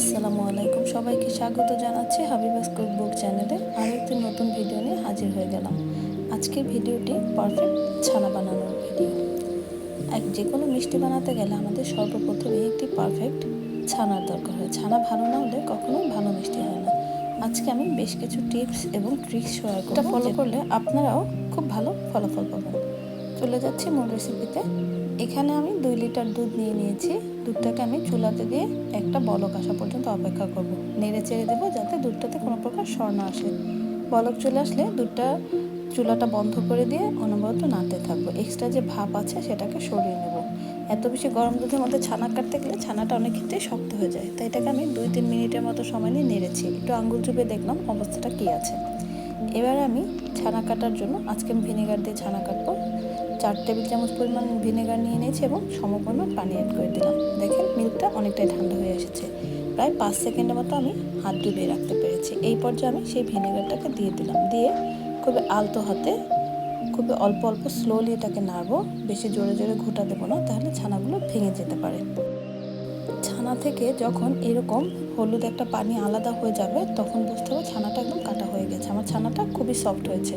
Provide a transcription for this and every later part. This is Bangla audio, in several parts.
আসসালামু আলাইকুম। সবাইকে স্বাগত জানাচ্ছি হাবিবাস কুকবুক চ্যানেলে। আরও একটি নতুন ভিডিও নিয়ে হাজির হয়ে গেলাম। আজকের ভিডিওটি পারফেক্ট ছানা বানানোর ভিডিও। এক যে কোনো মিষ্টি বানাতে গেলে আমাদের সর্বপ্রথমে একটি পারফেক্ট ছানার দরকার হয়। ছানা ভালো না হলে কখনোই ভালো মিষ্টি হয় না। আজকে আমি বেশ কিছু টিপস এবং ট্রিক্স শেয়ার করব। ফলো করলে আপনারাও খুব ভালো ফলাফল পাবেন। চলে যাচ্ছি মূল রেসিপিতে এখানে আমি দুই লিটার দুধ নিয়ে নিয়েছি। দুধটাকে আমি চুলাতে দিয়ে একটা বলক আসা পর্যন্ত অপেক্ষা করব। নেড়ে চেড়ে দেবো যাতে দুধটাতে কোনো প্রকার স্বর্ণ আসে। বলক চলে আসলে দুধটা চুলাটা বন্ধ করে দিয়ে অনবরত নাড়তে থাকব। এক্সট্রা যে ভাপ আছে সেটাকে সরিয়ে নেব। এত বেশি গরম দুধের মধ্যে ছানা কাটতে গেলে ছানাটা অনেক ক্ষেত্রে শক্ত হয়ে যায়। তাই এটাকে আমি দুই তিন মিনিটের মতো সময় নিয়ে নেড়েছি। একটু আঙ্গুল চুপে দেখলাম অবস্থাটা কী আছে। এবারে আমি ছানা কাটার জন্য আজকে ভিনেগার দিয়ে ছানা কাটবো। চার টেবিল চামচ পরিমাণ ভিনেগার নিয়ে নিয়েছি এবং সমপরিমাণ পানি অ্যাড করে দিলাম। দেখেন মিল্কটা অনেকটাই ঠান্ডা হয়ে এসেছে। প্রায় পাঁচ সেকেন্ডের মতো আমি হাত ডুবিয়ে রাখতে পেরেছি। এই পর্যায়ে আমি সেই ভিনেগারটাকে দিয়ে দিলাম। দিয়ে খুবই আলতো হাতে খুবই অল্প অল্প স্লোলি এটাকে নাড়বো। বেশি জোরে জোরে ঘোটা দেবো না, তাহলে ছানাগুলো ভেঙে যেতে পারে। ছানা থেকে যখন এরকম হলুদ একটা পানি আলাদা হয়ে যাবে, তখন বুঝতে হবে ছানাটা একদম কাটা হয়ে গেছে। আমার ছানাটা খুবই সফট হয়েছে।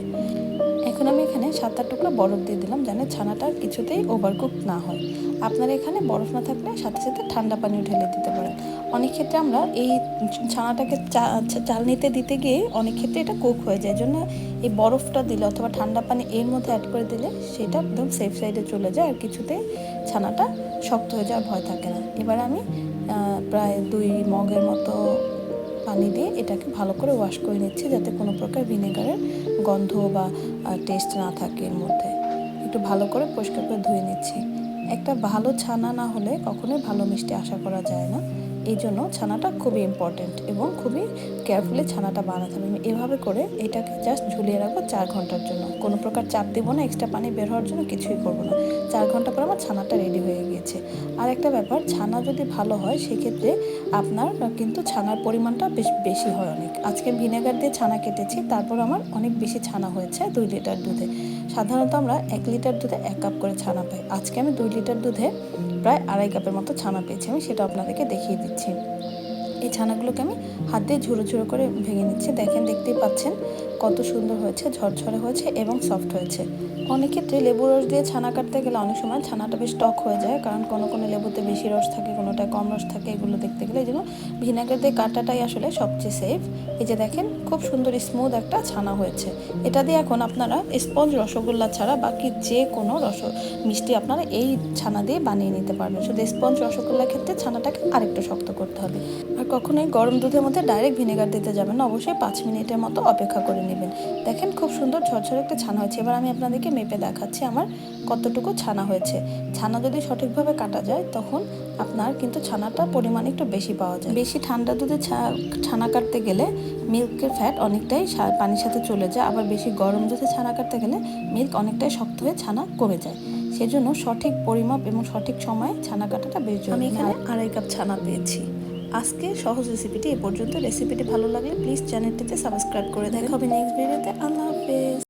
এখন আমি এখানে সাত আট টুকরা বরফ দিয়ে দিলাম যেন ছানাটা কিছুতেই ওভারকুক না হয়। আপনারা এখানে বরফ না থাকলে সাথে সাথে ঠান্ডা পানিও ঢেলে দিতে পারেন। অনেক ক্ষেত্রে আমরা এই ছানাটাকে চালনিতে দিতে গিয়ে অনেক ক্ষেত্রে এটা কুক হয়ে যায়। জন্য এই বরফটা দিলে অথবা ঠান্ডা পানি এর মধ্যে অ্যাড করে দিলে সেটা একদম সেফ সাইডে চলে যায় আর কিছুতেই ছানাটা শক্ত হয়ে যাওয়ার ভয় থাকে না। এবার আমি প্রায় দুই মগের মতো পানি দিয়ে এটাকে ভালো করে ওয়াশ করে নিচ্ছি যাতে কোনো প্রকার ভিনেগারের গন্ধ বা টেস্ট না থাকে এর মধ্যে। একটু ভালো করে পরিষ্কার করে ধুয়ে নিচ্ছি। একটা ভালো ছানা না হলে কখনোই ভালো মিষ্টি আশা করা যায় না। এই জন্য ছানাটা খুবই ইম্পর্টেন্ট এবং খুবই কেয়ারফুলি ছানাটা বানাতে হবে। এভাবে করে এটাকে জাস্ট ঝুলিয়ে রাখব চার ঘণ্টার জন্য। কোনো প্রকার চাপ দেবো না এক্সট্রা পানি বের হওয়ার জন্য কিছুই করব না। চার ঘণ্টা পর আমার ছানাটা রেডি হয়ে গিয়েছে। আর একটা ব্যাপার, ছানা যদি ভালো হয়, সেক্ষেত্রে আপনার কিন্তু ছানার পরিমাণটা বেশ বেশি হয় অনেক। আজকে ভিনেগার দিয়ে ছানা কেটেছি, তারপর আমার অনেক বেশি ছানা হয়েছে দুই লিটার দুধে। সাধারণত আমরা এক লিটার দুধে এক কাপ করে ছানা পাই। আজকে আমি দুই লিটার দুধে প্রায় আড়াই কাপের মতো ছানা পেয়েছি আমি, সেটা আপনাদেরকে দেখিয়ে দিচ্ছি। এই ছানাগুলোকে আমি হাত দিয়ে ঝুড়ো ঝুড়ো করে ভেঙে নিচ্ছি। দেখেন, দেখতেই পাচ্ছেন কত সুন্দর হয়েছে, ঝরঝরে হয়েছে এবং সফট হয়েছে। অনেক ক্ষেত্রে লেবু রস দিয়ে ছানা কাটতে গেলে অনেক সময় ছানাটা বেশ টক হয়ে যায়, কারণ কোনো কোনো লেবুতে বেশি রস থাকে, কোনোটায় কম রস থাকে, এগুলো দেখতে গেলে। এই জন্য ভিনেগার দিয়ে কাটাটাই আসলে সবচেয়ে সেফ এই যে দেখেন, খুব সুন্দর স্মুথ একটা ছানা হয়েছে। এটা দিয়ে এখন আপনারা স্পঞ্জ রসগোল্লা ছাড়া বাকি যে কোনো রস, মিষ্টি আপনারা এই ছানা দিয়ে বানিয়ে নিতে পারবেন। শুধু স্পঞ্জ রসগোল্লার ক্ষেত্রে ছানাটাকে আরেকটু শক্ত করতে হবে। আর কখনোই গরম দুধের মধ্যে ডাইরেক্ট ভিনেগার দিতে যাবেন অবশ্যই পাঁচ মিনিটের মতো অপেক্ষা করে নেবেন। দেখেন খুব সুন্দর ঝরঝরে একটা ছানা হয়েছে। এবার আমি আপনাদেরকে মেপে দেখাচ্ছি আমার কতটুকু ছানা হয়েছে। ছানা যদি সঠিকভাবে কাটা যায় তখন আপনার কিন্তু ছানাটা পরিমাণ একটু বেশি পাওয়া যায়। বেশি ঠান্ডা দুধে ছানা কাটতে গেলে মিল্কের ফ্যাট অনেকটাই পানির সাথে চলে যায়। আবার বেশি গরম দুধে ছানা কাটতে গেলে মিল্ক অনেকটাই শক্ত হয়ে ছানা কমে যায়। সেজন্য সঠিক পরিমাপ এবং সঠিক সময়ে ছানা কাটাটা বেশ জরুরি। আমি এখানে আড়াই কাপ ছানা পেয়েছি। আজকে সহজ রেসিপিটি এ পর্যন্ত। রেসিপিটি ভালো লাগলে প্লিজ চ্যানেলটিতে সাবস্ক্রাইব করে দেখা হবে নেক্সট ভিডিওতে আল্লাহ হাফেজ।